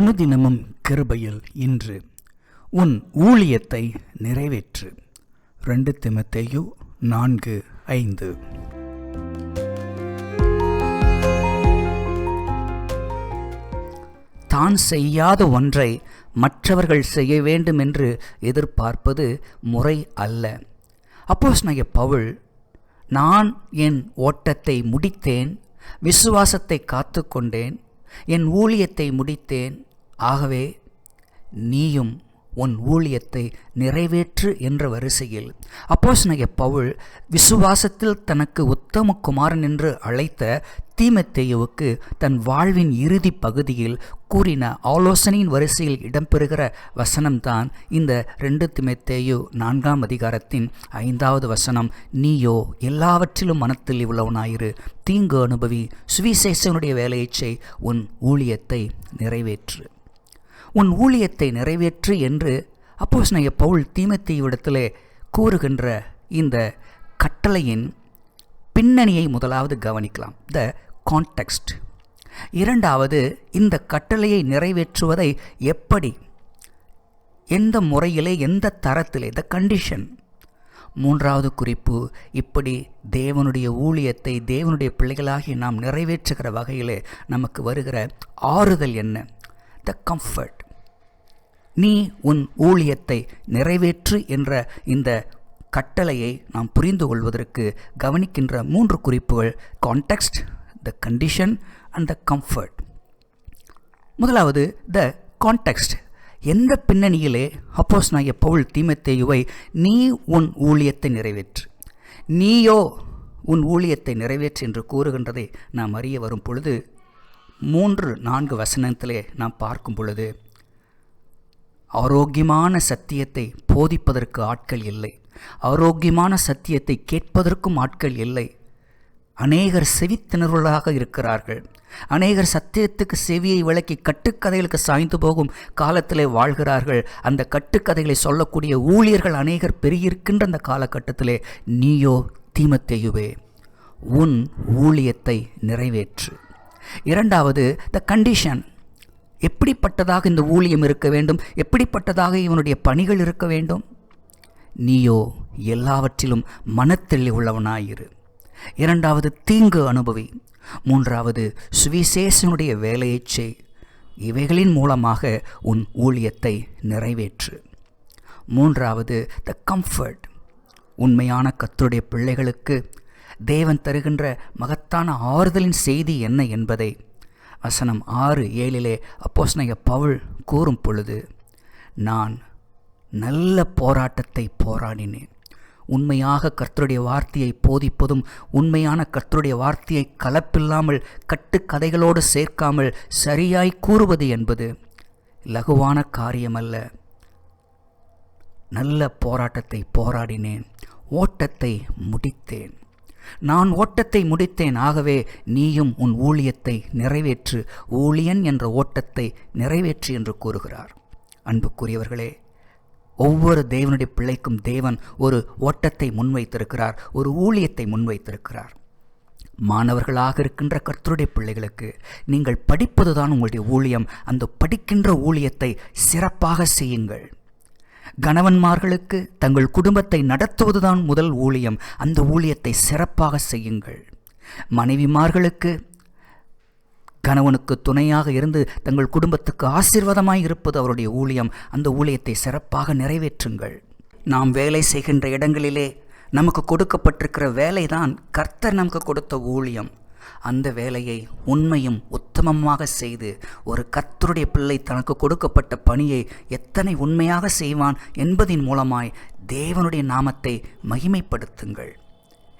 அனுதினமும் கிருபையில் இன்று உன் ஊழியத்தை நிறைவேற்று. ரெண்டு திமத்தேயு நான்கு ஐந்து. தான் செய்யாத ஒன்றை மற்றவர்கள் செய்ய வேண்டும் என்று எதிர்பார்ப்பது முறை அல்ல. அப்போஸ் பவுல் நான் என் ஓட்டத்தை முடித்தேன் விசுவாசத்தை காத்து கொண்டேன் என் ஊழியத்தை முடித்தேன் ஆகவே நீயும் உன் ஊழியத்தை நிறைவேற்று என்ற வரிசையில் அப்போஸ் பவுல் விசுவாசத்தில் தனக்கு உத்தம குமாரன் என்று அழைத்த தீமத்தேயுவுக்கு தன் வாழ்வின் இறுதி பகுதியில் கூறின ஆலோசனையின் வரிசையில் இடம்பெறுகிற வசனம்தான் இந்த ரெண்டு திமெத்தேயு நான்காம் அதிகாரத்தின் ஐந்தாவது வசனம். நீயோ எல்லாவற்றிலும் மனத்தில் உள்ளவனாயிரு. தீங்கு அனுபவி சுவிசேஷனுடைய வேலையை செய் உன் ஊழியத்தை நிறைவேற்று. உன் ஊழியத்தை நிறைவேற்று என்று அப்போஸ்னைய பவுல் தீமத்தீவிடத்திலே கூறுகின்ற இந்த கட்டளையின் பின்னணியை முதலாவது கவனிக்கலாம். The context. இரண்டாவது இந்த கட்டளையை நிறைவேற்றுவதை எப்படி எந்த முறையிலே எந்த தரத்திலே த கண்டிஷன் மூன்றாவது குறிப்பு இப்படி தேவனுடைய ஊழியத்தை தேவனுடைய பிள்ளைகளாகி நாம் நிறைவேற்றுகிற வகையிலே நமக்கு வருகிற ஆறுதல் என்ன? த கம்ஃபர்ட் நீ உன் ஊழியத்தை நிறைவேற்று என்ற இந்த கட்டளையை நாம் புரிந்து கொள்வதற்கு கவனிக்கின்ற மூன்று குறிப்புகள் context the condition and the comfort முதலாவது த கான்டெக்ஸ்ட் எந்த பின்னணியிலே அப்போஸ் நாய பவுல் தீமத்தேயுவை நீ உன் ஊழியத்தை நிறைவேற்று. நீயோ உன் ஊழியத்தை நிறைவேற்று என்று கூறுகின்றதை நாம் அறிய வரும் பொழுது மூன்று நான்கு வசனத்திலே நாம் பார்க்கும் பொழுது ஆரோக்கியமான சத்தியத்தை போதிப்பதற்கு ஆட்கள் இல்லை. ஆரோக்கியமான சத்தியத்தை கேட்பதற்கும் ஆட்கள் இல்லை. அநேகர் செவித்திணர்வர்களாக இருக்கிறார்கள். அநேகர் சத்தியத்துக்கு செவியை விளக்கி கட்டுக்கதைகளுக்கு சாய்ந்து போகும் காலத்திலே வாழ்கிறார்கள். அந்த கட்டுக்கதைகளை சொல்லக்கூடிய ஊழியர்கள் அநேகர் பெருகியிருக்கின்ற அந்த காலகட்டத்திலே நீயோ தீமத்தையுவே உன் ஊழியத்தை நிறைவேற்று. இரண்டாவது த கண்டிஷன் எப்படிப்பட்டதாக இந்த ஊழியம் இருக்க வேண்டும்? எப்படிப்பட்டதாக இவனுடைய பணிகள் இருக்க வேண்டும்? நீயோ எல்லாவற்றிலும் மனத்தெள்ளி உள்ளவனாயிரு. இரண்டாவது தீங்கு அனுபவி. மூன்றாவது சுவிசேஷனுடைய வேலையைச் செய். இவைகளின் மூலமாக உன் ஊழியத்தை நிறைவேற்று. மூன்றாவது த கம்ஃபர்ட் உண்மையான கத்தருடைய பிள்ளைகளுக்கு தேவன் தருகின்ற மகத்தான ஆறுதலின் செய்தி என்ன என்பதை வசனம் ஆறு ஏழிலே அப்போஸ்னைய பவுல் கூறும் பொழுது நான் நல்ல போராட்டத்தை போராடினேன். உண்மையாக கர்த்தருடைய வார்த்தையை போதிப்பதும் உண்மையான கர்த்தருடைய வார்த்தையை கலப்பில்லாமல் கட்டுக்கதைகளோடு சேர்க்காமல் சரியாய் கூறுவது என்பது லகுவான காரியமல்ல. நல்ல போராட்டத்தை போராடினேன். ஓட்டத்தை முடித்தேன். நான் ஓட்டத்தை முடித்தேன். ஆகவே நீயும் உன் ஊழியத்தை நிறைவேற்று. ஊழியன் என்ற ஓட்டத்தை நிறைவேற்று என்று கூறுகிறார். அன்புக்குரியவர்களே ஒவ்வொரு தேவனுடைய பிள்ளைக்கும் தேவன் ஒரு ஓட்டத்தை முன்வைத்திருக்கிறார். ஒரு ஊழியத்தை முன்வைத்திருக்கிறார். மாணவர்களாக இருக்கின்ற கர்த்தருடைய பிள்ளைகளுக்கு நீங்கள் படிப்பதுதான் உங்களுடைய ஊழியம். அந்த படிக்கின்ற ஊழியத்தை சிறப்பாக செய்யுங்கள். கணவன்மார்களுக்கு தங்கள் குடும்பத்தை நடத்துவதுதான் முதல் ஊழியம். அந்த ஊழியத்தை சிறப்பாக செய்யுங்கள். மனைவிமார்களுக்கு கணவனுக்கு துணையாக இருந்து தங்கள் குடும்பத்துக்கு ஆசீர்வாதமாய் இருப்பது அவருடைய ஊழியம். அந்த ஊழியத்தை சிறப்பாக நிறைவேற்றுங்கள். நாம் வேலை செய்கின்ற இடங்களிலே நமக்கு கொடுக்கப்பட்டிருக்கிற வேலை தான் கர்த்தர் நமக்கு கொடுத்த ஊழியம். அந்த வேலையை உண்மையும் உத்தமமாக செய்து ஒரு கத்தருடைய பிள்ளை தனக்கு கொடுக்கப்பட்ட பணியை எத்தனை உண்மையாக செய்வான் என்பதின் மூலமாய் தேவனுடைய நாமத்தை மகிமைப்படுத்துங்கள்.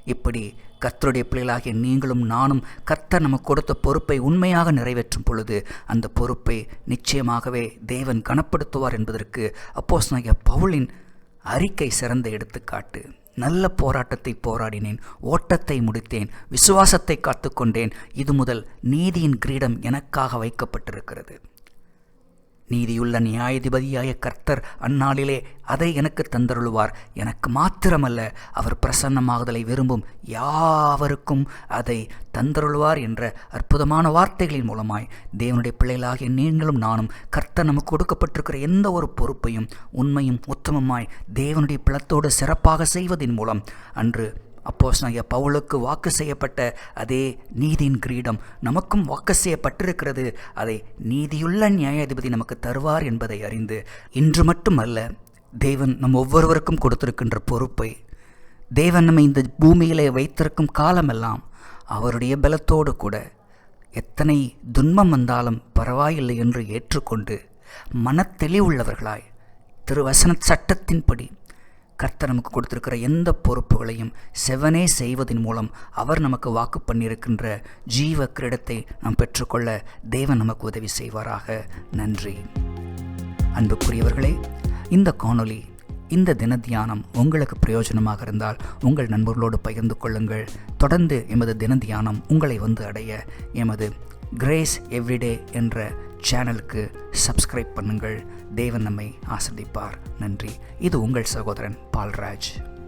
இப்படி கர்த்தருடைய பிள்ளைகளாகிய நீங்களும் நானும் கர்த்தர் நமக்கு கொடுத்த பொறுப்பை உண்மையாக நிறைவேற்றும் பொழுது அந்த பொறுப்பை நிச்சயமாகவே தேவன் கனப்படுத்துவார் என்பதற்கு அப்போஸ் பவுலின் அறிக்கை சிறந்த எடுத்துக்காட்டு. நல்ல போராட்டத்தை போராடினேன் ஓட்டத்தை முடித்தேன் விசுவாசத்தை காத்துக்கொண்டேன். இது முதல் நீதியின் கிரீடம் எனக்காக வைக்கப்பட்டிருக்கிறது. நீதியுள்ள நியாயாதிபதியாய கர்த்தர் அந்நாளிலே அதை எனக்கு தந்தருளுவார். எனக்கு மாத்திரமல்ல அவர் பிரசன்னமாகுதலை விரும்பும் யாவருக்கும் அதை தந்தருள்வார் என்ற அற்புதமான வார்த்தைகளின் மூலமாய் தேவனுடைய பிள்ளைகளாகிய நீங்களும் நானும் கர்த்தர் நமக்கு கொடுக்கப்பட்டிருக்கிற எந்த ஒரு பொறுப்பையும் உண்மையும் உத்தமமாய் தேவனுடைய பிளத்தோடு சிறப்பாக செய்வதன் மூலம் அன்று அப்போஸ் பவுலுக்கு வாக்கு செய்யப்பட்ட அதே நீதியின் கிரீடம் நமக்கும் வாக்கு செய்யப்பட்டிருக்கிறது. அதை நீதியுள்ள நியாயாதிபதி நமக்கு தருவார் என்பதை அறிந்து இன்று மட்டுமல்ல தேவன் நம் ஒவ்வொருவருக்கும் கொடுத்திருக்கின்ற பொறுப்பை தேவன் நம்மை இந்த பூமியிலே வைத்திருக்கும் காலமெல்லாம் அவருடைய பலத்தோடு கூட எத்தனை துன்பம் வந்தாலும் பரவாயில்லை என்று ஏற்றுக்கொண்டு மனத்தெளிவுள்ளவர்களாய் திருவசன சட்டத்தின்படி கர்த்தர் நமக்கு கொடுத்திருக்கிற எந்த பொறுப்புகளையும் செவனே செய்வதன் மூலம் அவர் நமக்கு வாக்கு பண்ணியிருக்கின்ற ஜீவ கிரீடத்தை நாம் பெற்றுக்கொள்ள தேவன் நமக்கு உதவி செய்வாராக. நன்றி. அன்புக்குரியவர்களே இந்த காணொலி இந்த தின தியானம் உங்களுக்கு பிரயோஜனமாக இருந்தால் உங்கள் நண்பர்களோடு பகிர்ந்து கொள்ளுங்கள். தொடர்ந்து எமது தின தியானம் உங்களை வந்து அடைய எமது கிரேஸ் எவ்ரிடே என்ற சேனலுக்கு சப்ஸ்கிரைப் பண்ணுங்கள். தேவன் நம்மை ஆசிர்வதிப்பார். நன்றி. இது உங்கள் சகோதரன் பால்ராஜ்.